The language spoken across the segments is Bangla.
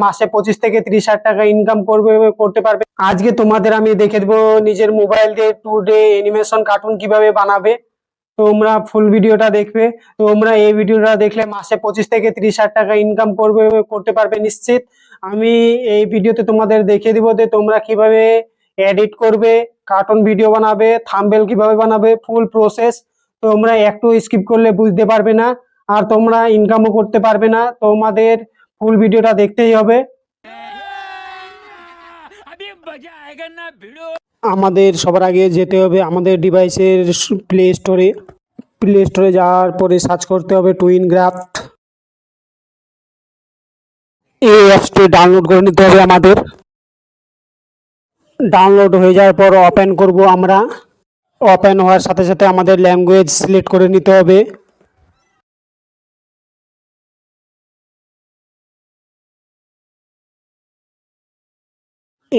মাসে পঁচিশ থেকে ত্রিশ হাজার টাকা ইনকাম করবে, করতে পারবে। আজকে তোমাদের আমি দেখে দেবো নিজের মোবাইল দিয়ে টু ডে অ্যানিমেশন কার্টুন কীভাবে বানাবে। তোমরা ফুল ভিডিওটা দেখবে। তোমরা এই ভিডিওটা দেখলে মাসে পঁচিশ থেকে ত্রিশ হাজার টাকা ইনকাম করবে, করতে পারবে নিশ্চিত। আমি এই ভিডিওতে তোমাদের দেখিয়ে দিব যে তোমরা কীভাবে এডিট করবে কার্টুন ভিডিও বানাবে থাম্বেল কীভাবে বানাবে ফুল প্রসেস তোমরা একটু স্কিপ করলে বুঝতে পারবে না, আর তোমরা ইনকামও করতে পারবে না। তোমাদের ফুল ভিডিওটা দেখতেই হবে। আমাদের সবার আগে যেতে হবে আমাদের ডিভাইসের প্লে স্টোরে। প্লে স্টোরে যাওয়ার পরে সার্চ করতে হবে টুইন গ্রাফট। এই অ্যাপসটি ডাউনলোড করে নিতে হবে আমাদের। ডাউনলোড হয়ে যাওয়ার পর ওপেন করব আমরা। ওপেন হওয়ার সাথে সাথে আমাদের ল্যাঙ্গুয়েজ সিলেক্ট করে নিতে হবে।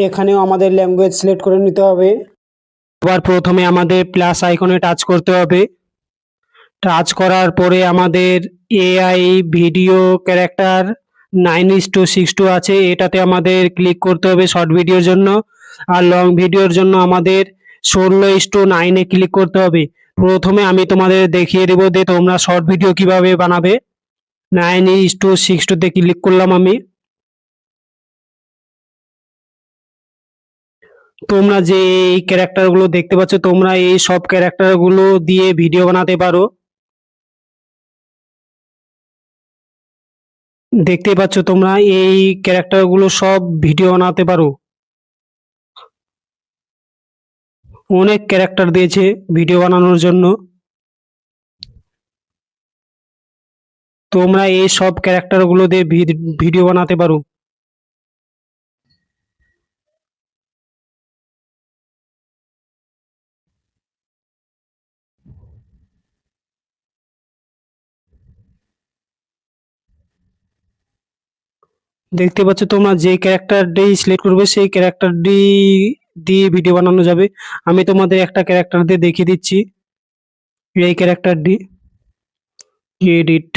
এখানেও আমাদের ল্যাঙ্গুয়েজ সিলেক্ট করে নিতে হবে। এবার প্রথমে আমাদের প্লাস আইকনে টাচ করতে হবে। টাচ করার পরে আমাদের AI video character nine is two six two আছে, এটাতে আমাদের ক্লিক করতে হবে শর্ট ভিডিওর জন্য। আর লং ভিডিওর জন্য আমাদের ষোলো ইস টু নাইনে ক্লিক করতে হবে। প্রথমে আমি তোমাদের দেখিয়ে দেবো যে তোমরা শর্ট ভিডিও কীভাবে বানাবে। নাইন ইস টু সিক্স টুতে ক্লিক করলাম আমি। তোমরা যে এই ক্যারেক্টারগুলো দেখতে পাচ্ছ, তোমরা এই সব ক্যারেক্টারগুলো দিয়ে ভিডিও বানাতে পারো। দেখতে পাচ্ছ, তোমরা এই ক্যারেক্টারগুলো সব ভিডিও বানাতে পারো। অনেক ক্যারেক্টার দিয়েছে ভিডিও বানানোর জন্য। তোমরা এই সব ক্যারেক্টারগুলো দিয়ে ভিডিও বানাতে পারো। দেখতে পাচ্ছ তোমরা যে ক্যারেক্টারটি সিলেক্ট করবে, সেই ক্যারেক্টারটি দিয়ে ভিডিও বানানো যাবে। আমি তোমাদের একটা ক্যারেক্টার দিয়ে দেখিয়ে দিচ্ছি। এই ক্যারেক্টারটি এডিট।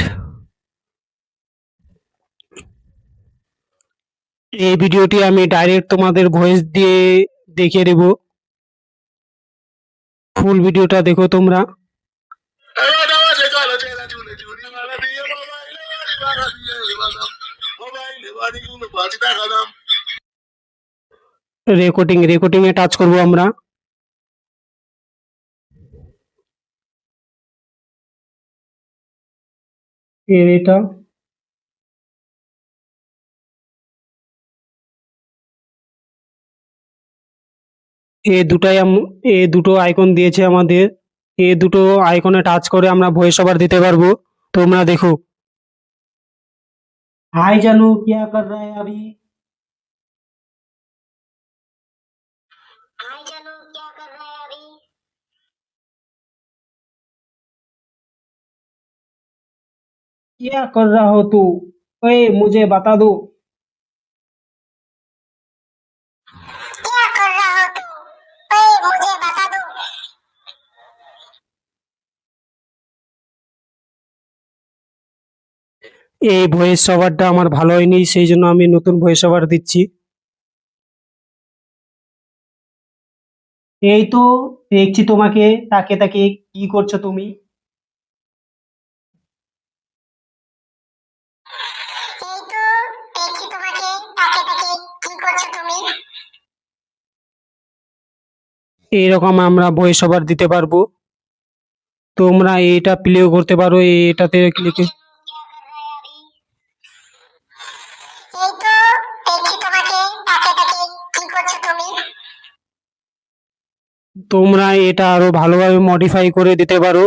এই ভিডিওটি আমি ডাইরেক্ট তোমাদের ভয়েস দিয়ে দেখিয়ে দেব। ফুল ভিডিওটা দেখো তোমরা। রেকর্ডিং রেকর্ডিং এ টাচ করব আমরা। এর এটা। এ দুটাই এ দুটো আইকন দিয়েছে আমাদের। এ দুটো আইকনে টাচ করে আমরা ভয়েস ওভার দিতে পারব। তোমরা দেখো। हाय जानू क्या कर रहे हैं अभी? क्या कर रहा हो तू? ए मुझे बता दो। এই ভয়েস ওভারটা আমার ভালো হয়নি সেই জন্য আমি নতুন ভয়েস ওভার দিচ্ছি। এই তো দেখছি তোমাকে তাকে তাকে কি করছ তুমি? এইরকম আমরা ভয়েস ওভার দিতে পারব। তোমরা এটা প্লেও করতে পারো এটাতে ক্লিকে তোমরা এটা আরও ভালোভাবে মডিফাই করে দিতে পারো।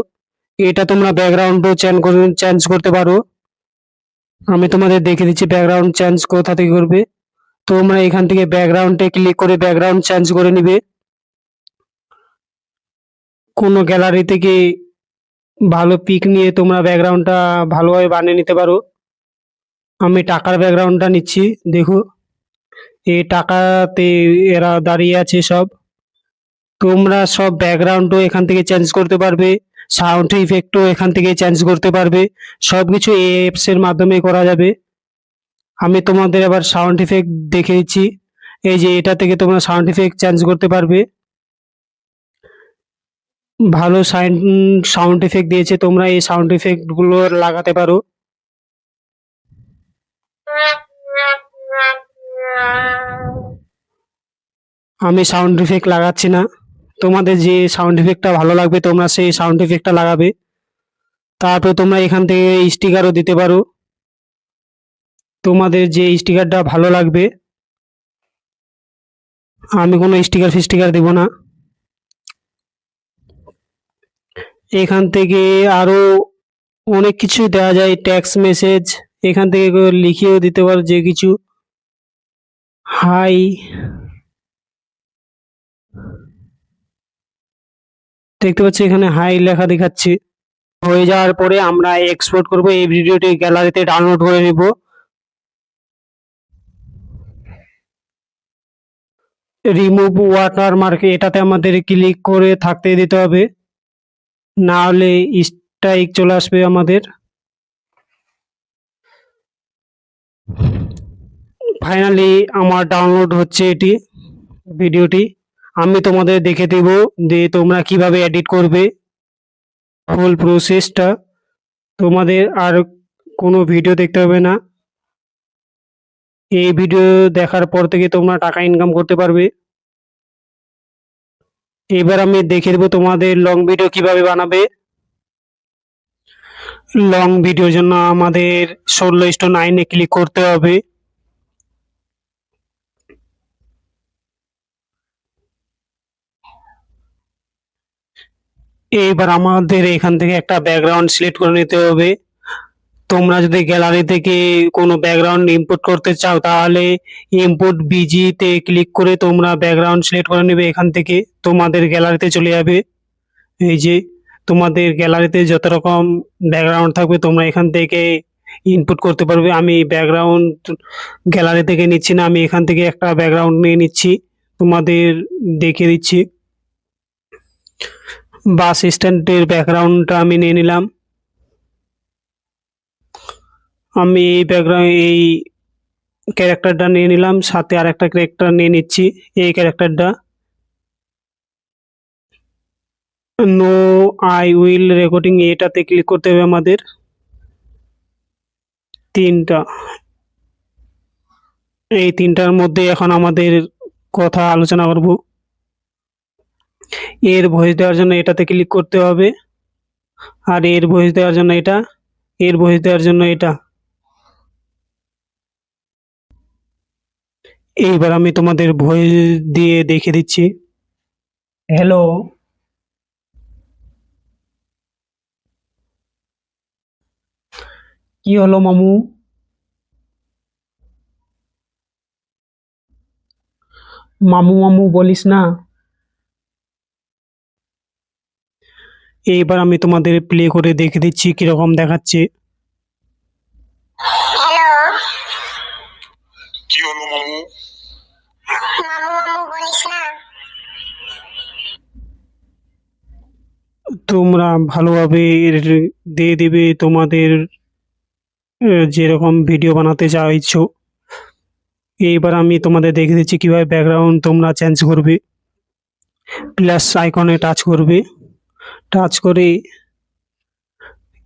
এটা তোমরা ব্যাকগ্রাউন্ডও চেঞ্জ চেঞ্জ করতে পারো। আমি তোমাদের দেখে দিচ্ছি ব্যাকগ্রাউন্ড চেঞ্জ কোথা থেকে করবে। তোমরা এখান থেকে ব্যাকগ্রাউন্ডে ক্লিক করে ব্যাকগ্রাউন্ড চেঞ্জ করে নিবে। কোনো গ্যালারি থেকে ভালো পিক নিয়ে তোমরা ব্যাকগ্রাউন্ডটা ভালোভাবে বানিয়ে নিতে পারো। আমি টাকার ব্যাকগ্রাউন্ডটা নিচ্ছি, দেখো। এই টাকাতে এরা দাঁড়িয়ে আছে সব। তোমরা সব ব্যাকগ্রাউন্ডও এখান থেকে চেঞ্জ করতে পারবে সাউন্ড ইফেক্টও এখান থেকে চেঞ্জ করতে পারবে, সবকিছু এই অ্যাপস এর মাধ্যমে করা যাবে। আমি তোমাদের আবার সাউন্ড ইফেক্ট দেখে দিচ্ছি, এই যে এটা থেকে তোমরা সাউন্ড ইফেক্ট চেঞ্জ করতে পারবে। ভালো সাউন্ড সাউন্ড ইফেক্ট দিয়েছে, তোমরা এই সাউন্ড ইফেক্টগুলো লাগাতে পারো। আমি সাউন্ড ইফেক্ট লাগাচ্ছি না। তোমাদের যে সাউন্ড ইফেক্টটা ভালো লাগবে, তোমরা সেই সাউন্ড ইফেক্টটা লাগাবে। তারপর তোমরা এখান থেকে স্টিকারও দিতে পারো। তোমাদের যে স্টিকারটা ভালো লাগবে, আমি কোনো স্টিকার ফিস্টিকার দেব না। এখান থেকে আরও অনেক কিছু দেওয়া যায় ট্যাক্স মেসেজ এখান থেকে কেউ লিখিয়েও দিতে পারো যে কিছু। হাই দেখতে পাচ্ছি এখানে হাই লেখা দেখাচ্ছে। হয়ে যাওয়ার পরে আমরা এক্সপোর্ট করব। এই ভিডিওটি গ্যালারিতে ডাউনলোড করে নেব। রিমুভ ওয়াটার ওয়াটারমার্ক এটাতে আমাদের ক্লিক করে থাকতে দিতে হবে। না হলে স্ট্রাইক চলে আসবে আমাদের। ফাইনালি আমার ডাউনলোড হচ্ছে এটি ভিডিওটি আমি তোমাদের দেখে দেব যে তোমরা কীভাবে এডিট করবে। ফুল প্রসেসটা তোমাদের আর কোনো ভিডিও দেখতে হবে না। এই ভিডিও দেখার পর থেকে তোমরা টাকা ইনকাম করতে পারবে। এবার আমি দেখে দেবো তোমাদের লং ভিডিও কীভাবে বানাবে। লং ভিডিওর জন্য আমাদের ষোলো ইস্টো নাইনে ক্লিক করতে হবে। এইবার আমাদের এখান থেকে একটা ব্যাকগ্রাউন্ড সিলেক্ট করে নিতে হবে। তোমরা যদি গ্যালারি থেকে কোনো ব্যাকগ্রাউন্ড ইম্পোর্ট করতে চাও, তাহলে ইম্পোর্ট বিজি তে ক্লিক করে তোমরা ব্যাকগ্রাউন্ড সিলেক্ট করে নেবে এখান থেকে। তোমাদের গ্যালারিতে চলে যাবে। এই যে তোমাদের গ্যালারিতে যত রকম ব্যাকগ্রাউন্ড থাকবে, তোমরা এখান থেকে ইনপুট করতে পারবে। আমি ব্যাকগ্রাউন্ড গ্যালারি থেকে নিচ্ছি না, আমি এখান থেকে একটা ব্যাকগ্রাউন্ড নিয়ে নিচ্ছি। তোমাদের দেখিয়ে দিচ্ছি। বাস স্ট্যান্ডের ব্যাকগ্রাউন্ডটা আমি নিয়ে নিলাম। আমি এই ব্যাকগ্রাউন্ড, এই ক্যারেক্টারটা নিয়ে নিলাম, সাথে আর একটা ক্যারেক্টার নিয়ে নিচ্ছি, এই ক্যারেক্টারটা। নো আই উইল রেকর্ডিং এটাতে ক্লিক করতে হবে আমাদের। তিনটা। এই তিনটার মধ্যে এখন আমাদের কথা আলোচনা করব। এর ভয়েস দেওয়ার জন্য এটাতে ক্লিক করতে হবে। আর এর ভয়েস দেওয়ার জন্য এটা, এর ভয়েস দেওয়ার জন্য এটা। এইবার আমি তোমাদের ভয়েস দিয়ে দেখে দিচ্ছি। হ্যালো কি হলো মামু? মামু মামু বলিস না? এইবার আমি তোমাদের প্লে করে দেখে দিচ্ছি কীরকম দেখাচ্ছে। হ্যালো কি হলো মামু? মামু মামু বলিস না? তোমরা ভালোভাবে দিয়ে দিবে তোমাদের যেরকম ভিডিও বানাতে চাইছো। এইবার আমি তোমাদের দেখে দিচ্ছি কীভাবে ব্যাকগ্রাউন্ড তোমরা চেঞ্জ করবে। প্লাস আইকনে টাচ করবে। টাচ করে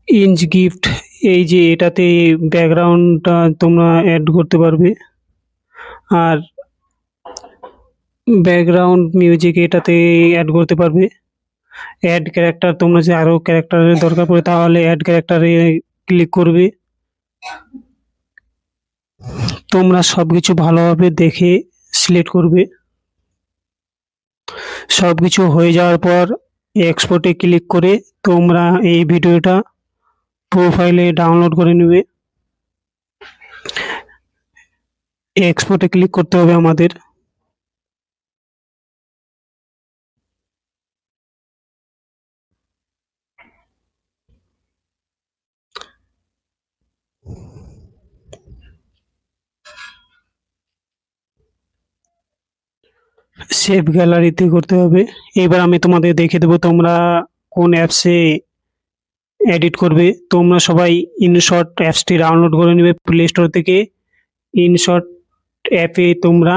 ইঞ্চ গিফট এই যে এটাতে ব্যাকগ্রাউন্ডটা তোমরা অ্যাড করতে পারবে। আর ব্যাকগ্রাউন্ড মিউজিক এটাতে অ্যাড করতে পারবে। অ্যাড ক্যারেক্টার তোমরা যে আরও ক্যারেক্টারের দরকার পড়ে, তাহলে অ্যাড ক্যারেক্টারে ক্লিক করবে। তোমরা সবকিছু ভালোভাবে দেখে সিলেক্ট করবে। সবকিছু হয়ে যাওয়ার পর এক্সপোর্টে ক্লিক করে তোমরা এই ভিডিওটা প্রোফাইলে ডাউনলোড করে নেবে। এক্সপোর্টে ক্লিক করতে হবে আমাদের। সেভ গ্যালারিতে করতে হবে। এবার আমি তোমাদের দেখে দেবো তোমরা কোন অ্যাপসে এডিট করবে। তোমরা সবাই ইনশর্ট অ্যাপসটি ডাউনলোড করে নেবে প্লে স্টোর থেকে। ইনশর্ট অ্যাপে তোমরা